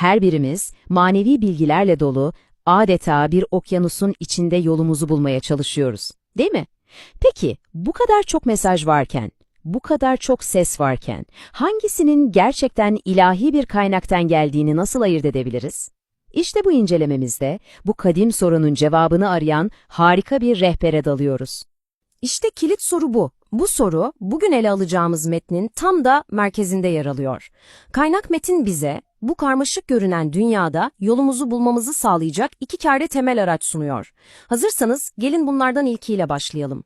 Her birimiz manevi bilgilerle dolu, adeta bir okyanusun içinde yolumuzu bulmaya çalışıyoruz. Değil mi? Peki, bu kadar çok mesaj varken, bu kadar çok ses varken, hangisinin gerçekten ilahi bir kaynaktan geldiğini nasıl ayırt edebiliriz? İşte bu incelememizde bu kadim sorunun cevabını arayan harika bir rehbere dalıyoruz. İşte kilit soru bu. Bu soru bugün ele alacağımız metnin tam da merkezinde yer alıyor. Kaynak metin bize bu karmaşık görünen dünyada yolumuzu bulmamızı sağlayacak iki kârde temel araç sunuyor. Hazırsanız gelin bunlardan ilkiyle başlayalım.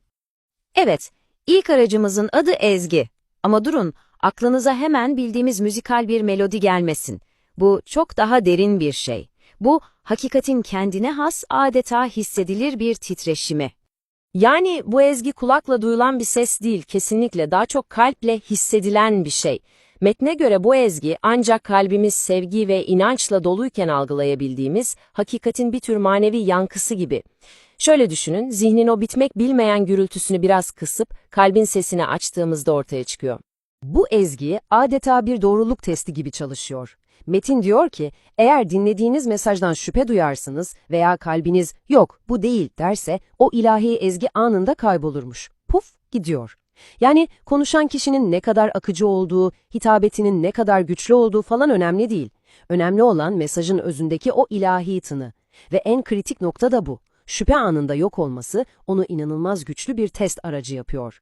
Evet, ilk aracımızın adı Ezgi. Ama durun, aklınıza hemen bildiğimiz müzikal bir melodi gelmesin. Bu çok daha derin bir şey. Bu, hakikatin kendine has adeta hissedilir bir titreşimi. Yani bu ezgi kulakla duyulan bir ses değil, kesinlikle daha çok kalple hissedilen bir şey. Metne göre bu ezgi ancak kalbimiz sevgi ve inançla doluyken algılayabildiğimiz hakikatin bir tür manevi yankısı gibi. Şöyle düşünün, zihnin o bitmek bilmeyen gürültüsünü biraz kısıp kalbin sesini açtığımızda ortaya çıkıyor. Bu ezgi adeta bir doğruluk testi gibi çalışıyor. Metin diyor ki, eğer dinlediğiniz mesajdan şüphe duyarsınız veya kalbiniz yok bu değil derse o ilahi ezgi anında kaybolurmuş. Puf gidiyor. Yani konuşan kişinin ne kadar akıcı olduğu, hitabetinin ne kadar güçlü olduğu falan önemli değil. Önemli olan mesajın özündeki o ilahi tını. Ve en kritik nokta da bu. Şüphe anında yok olması onu inanılmaz güçlü bir test aracı yapıyor.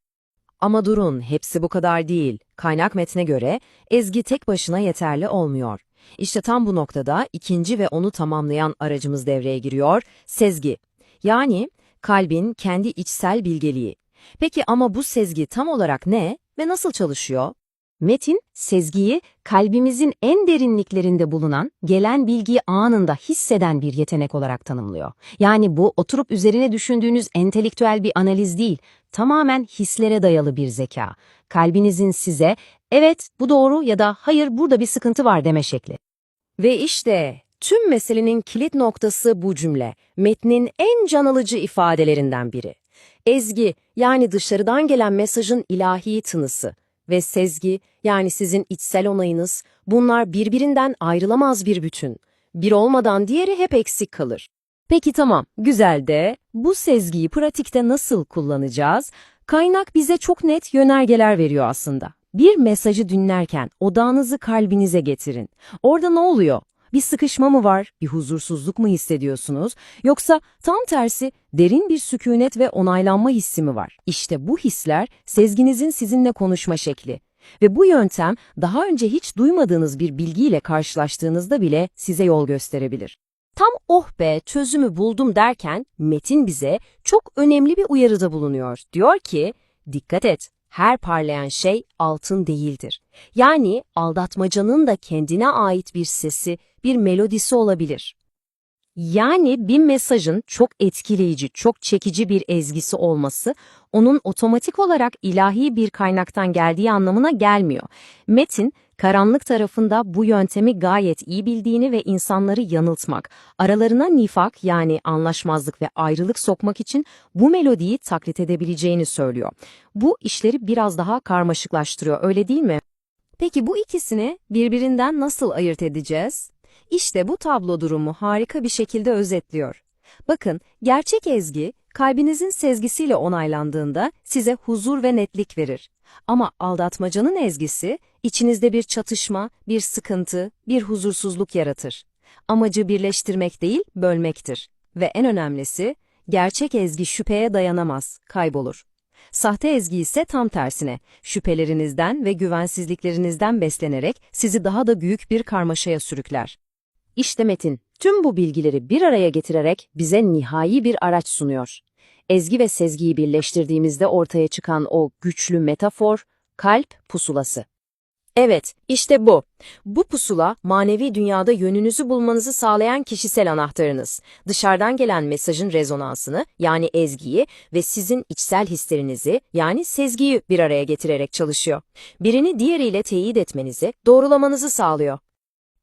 Ama durun, hepsi bu kadar değil. Kaynak metne göre ezgi tek başına yeterli olmuyor. İşte tam bu noktada ikinci ve onu tamamlayan aracımız devreye giriyor, sezgi. Yani kalbin kendi içsel bilgeliği. Peki ama bu sezgi tam olarak ne ve nasıl çalışıyor? Metin, sezgiyi kalbimizin en derinliklerinde bulunan, gelen bilgiyi anında hisseden bir yetenek olarak tanımlıyor. Yani bu oturup üzerine düşündüğünüz entelektüel bir analiz değil, tamamen hislere dayalı bir zeka. Kalbinizin size, evet bu doğru ya da hayır burada bir sıkıntı var deme şekli. Ve işte tüm meselenin kilit noktası bu cümle, metnin en can alıcı ifadelerinden biri. Ezgi yani dışarıdan gelen mesajın ilahi tınısı ve sezgi yani sizin içsel onayınız bunlar birbirinden ayrılamaz bir bütün. Bir olmadan diğeri hep eksik kalır. Peki tamam, güzel de bu sezgiyi pratikte nasıl kullanacağız? Kaynak bize çok net yönergeler veriyor aslında. Bir mesajı dinlerken odağınızı kalbinize getirin. Orada ne oluyor? Bir sıkışma mı var, bir huzursuzluk mu hissediyorsunuz, yoksa tam tersi derin bir sükunet ve onaylanma hissi mi var? İşte bu hisler sezginizin sizinle konuşma şekli. Ve bu yöntem daha önce hiç duymadığınız bir bilgiyle karşılaştığınızda bile size yol gösterebilir. Tam oh be çözümü buldum derken Metin bize çok önemli bir uyarıda bulunuyor. Diyor ki dikkat et her parlayan şey altın değildir. Yani aldatmacanın da kendine ait bir sesi, bir melodisi olabilir. Yani bir mesajın çok etkileyici, çok çekici bir ezgisi olması, onun otomatik olarak ilahi bir kaynaktan geldiği anlamına gelmiyor. Metin, karanlık tarafında bu yöntemi gayet iyi bildiğini ve insanları yanıltmak, aralarına nifak yani anlaşmazlık ve ayrılık sokmak için bu melodiyi taklit edebileceğini söylüyor. Bu işleri biraz daha karmaşıklaştırıyor, öyle değil mi? Peki bu ikisini birbirinden nasıl ayırt edeceğiz? İşte bu tablo durumu harika bir şekilde özetliyor. Bakın, gerçek ezgi, kalbinizin sezgisiyle onaylandığında size huzur ve netlik verir. Ama aldatmacanın ezgisi, içinizde bir çatışma, bir sıkıntı, bir huzursuzluk yaratır. Amacı birleştirmek değil, bölmektir. Ve en önemlisi, gerçek ezgi şüpheye dayanamaz, kaybolur. Sahte ezgi ise tam tersine, şüphelerinizden ve güvensizliklerinizden beslenerek sizi daha da büyük bir karmaşaya sürükler. İşte Metin, tüm bu bilgileri bir araya getirerek bize nihai bir araç sunuyor. Ezgi ve sezgiyi birleştirdiğimizde ortaya çıkan o güçlü metafor, kalp pusulası. Evet, işte bu. Bu pusula, manevi dünyada yönünüzü bulmanızı sağlayan kişisel anahtarınız. Dışarıdan gelen mesajın rezonansını, yani ezgiyi ve sizin içsel hislerinizi, yani sezgiyi bir araya getirerek çalışıyor. Birini diğeriyle teyit etmenizi, doğrulamanızı sağlıyor.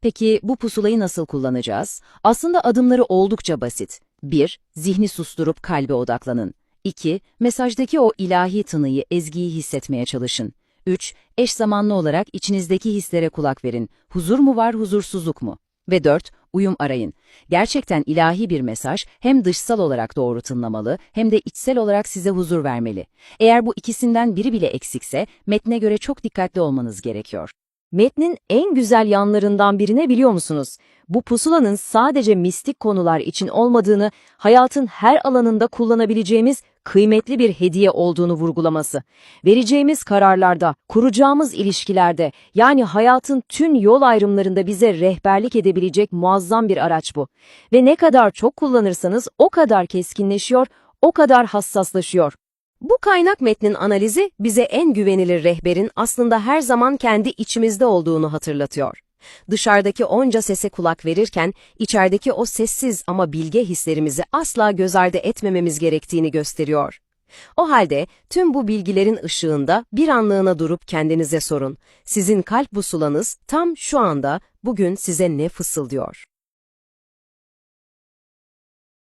Peki bu pusulayı nasıl kullanacağız? Aslında adımları oldukça basit. 1. Zihni susturup kalbe odaklanın. 2. Mesajdaki o ilahi tınıyı, ezgiyi hissetmeye çalışın. 3. Eş zamanlı olarak içinizdeki hislere kulak verin. Huzur mu var, huzursuzluk mu? Ve 4. Uyum arayın. Gerçekten ilahi bir mesaj hem dışsal olarak doğru tınlamalı hem de içsel olarak size huzur vermeli. Eğer bu ikisinden biri bile eksikse metne göre çok dikkatli olmanız gerekiyor. Metnin en güzel yanlarından birine biliyor musunuz? Bu pusulanın sadece mistik konular için olmadığını, hayatın her alanında kullanabileceğimiz kıymetli bir hediye olduğunu vurgulaması. Vereceğimiz kararlarda, kuracağımız ilişkilerde, yani hayatın tüm yol ayrımlarında bize rehberlik edebilecek muazzam bir araç bu. Ve ne kadar çok kullanırsanız o kadar keskinleşiyor, o kadar hassaslaşıyor. Bu kaynak metnin analizi bize en güvenilir rehberin aslında her zaman kendi içimizde olduğunu hatırlatıyor. Dışarıdaki onca sese kulak verirken içerideki o sessiz ama bilge hislerimizi asla göz ardı etmememiz gerektiğini gösteriyor. O halde tüm bu bilgilerin ışığında bir anlığına durup kendinize sorun. Sizin kalp busulanız tam şu anda bugün size ne fısıldıyor?